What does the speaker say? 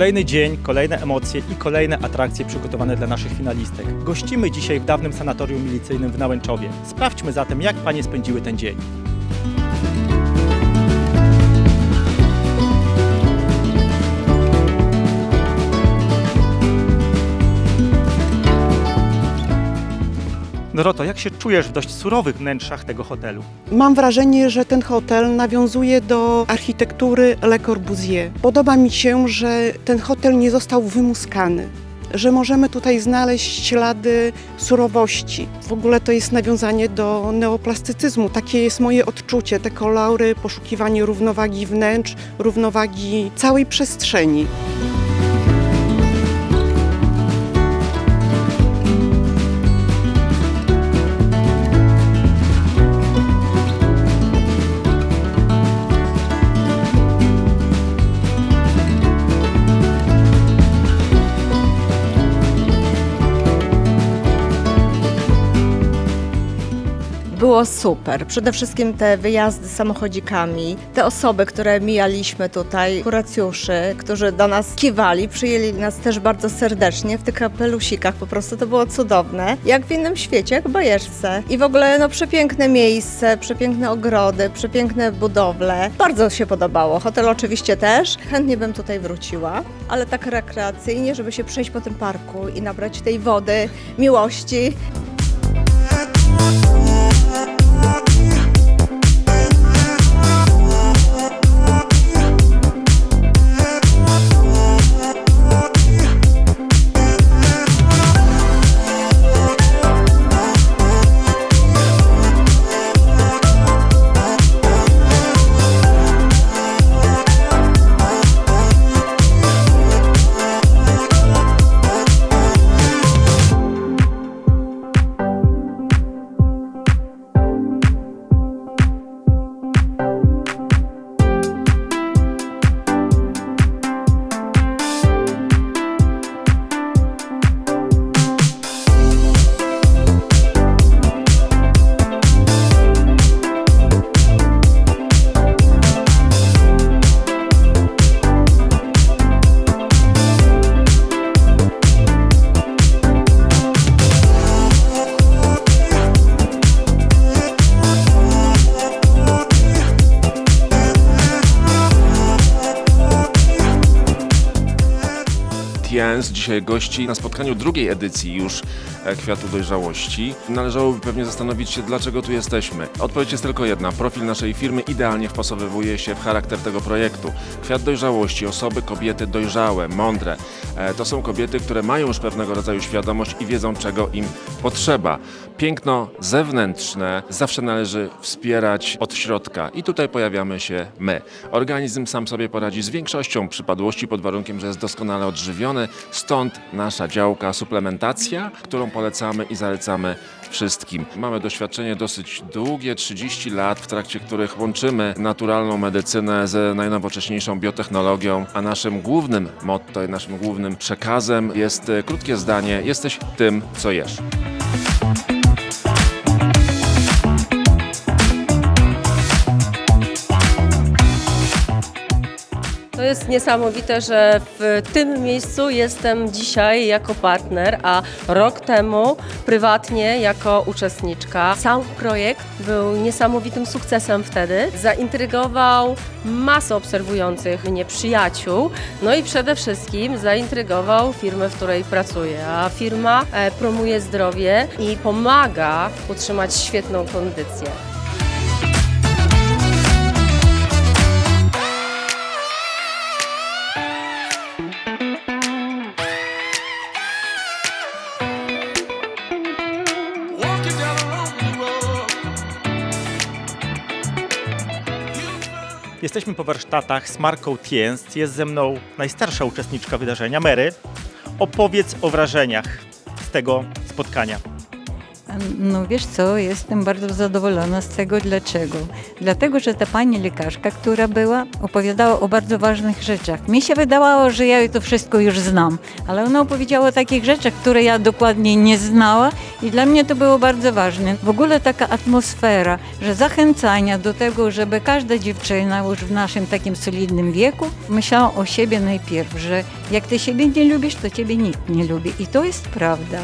Kolejny dzień, kolejne emocje i kolejne atrakcje przygotowane dla naszych finalistek. Gościmy dzisiaj w dawnym sanatorium milicyjnym w Nałęczowie. Sprawdźmy zatem, jak panie spędziły ten dzień. Doroto, jak się czujesz w dość surowych wnętrzach tego hotelu? Mam wrażenie, że ten hotel nawiązuje do architektury Le Corbusier. Podoba mi się, że ten hotel nie został wymuskany, że możemy tutaj znaleźć ślady surowości. W ogóle to jest nawiązanie do neoplastycyzmu. Takie jest moje odczucie. Te kolory, poszukiwanie równowagi wnętrz, równowagi całej przestrzeni. Było super. Przede wszystkim te wyjazdy samochodzikami, te osoby, które mijaliśmy tutaj, kuracjuszy, którzy do nas kiwali, przyjęli nas też bardzo serdecznie w tych kapelusikach. Po prostu to było cudowne. Jak w innym świecie, jak w bajeczce. I w ogóle no przepiękne miejsce, przepiękne ogrody, przepiękne budowle. Bardzo się podobało. Hotel oczywiście też. Chętnie bym tutaj wróciła, ale tak rekreacyjnie, żeby się przejść po tym parku i nabrać tej wody, miłości. Tiens dzisiaj gości na spotkaniu drugiej edycji już e, Kwiatu Dojrzałości. Należałoby pewnie zastanowić się, dlaczego tu jesteśmy. Odpowiedź jest tylko jedna. Profil naszej firmy idealnie wpasowywuje się w charakter tego projektu. Kwiat Dojrzałości, osoby, kobiety dojrzałe, mądre. E, To są kobiety, które mają już pewnego rodzaju świadomość i wiedzą, czego im potrzeba. Piękno zewnętrzne zawsze należy wspierać od środka i tutaj pojawiamy się my. Organizm sam sobie poradzi z większością przypadłości pod warunkiem, że jest doskonale odżywiony, stąd nasza działka suplementacja, którą polecamy i zalecamy wszystkim. Mamy doświadczenie dosyć długie, 30 lat, w trakcie których łączymy naturalną medycynę z najnowocześniejszą biotechnologią, a naszym głównym motto, naszym głównym przekazem jest e, krótkie zdanie: jesteś tym, co jesz. To jest niesamowite, że w tym miejscu jestem dzisiaj jako partner, a rok temu prywatnie jako uczestniczka. Sam projekt był niesamowitym sukcesem wtedy. Zaintrygował masę obserwujących mnie przyjaciół, no i przede wszystkim zaintrygował firmę, w której pracuję. A firma e, promuje zdrowie i pomaga utrzymać świetną kondycję. Jesteśmy po warsztatach z Marką Tienst. Jest ze mną najstarsza uczestniczka wydarzenia, Mary. Opowiedz o wrażeniach z tego spotkania. No wiesz co, jestem bardzo zadowolona z tego. Dlaczego? Dlatego, że ta pani lekarka, która była, opowiadała o bardzo ważnych rzeczach. Mi się wydawało, że ja to wszystko już znam, ale ona opowiedziała o takich rzeczach, które ja dokładnie nie znała i dla mnie to było bardzo ważne. W ogóle taka atmosfera, że zachęcania do tego, żeby każda dziewczyna już w naszym takim solidnym wieku myślała o siebie najpierw, że jak ty siebie nie lubisz, to ciebie nikt nie lubi. I to jest prawda.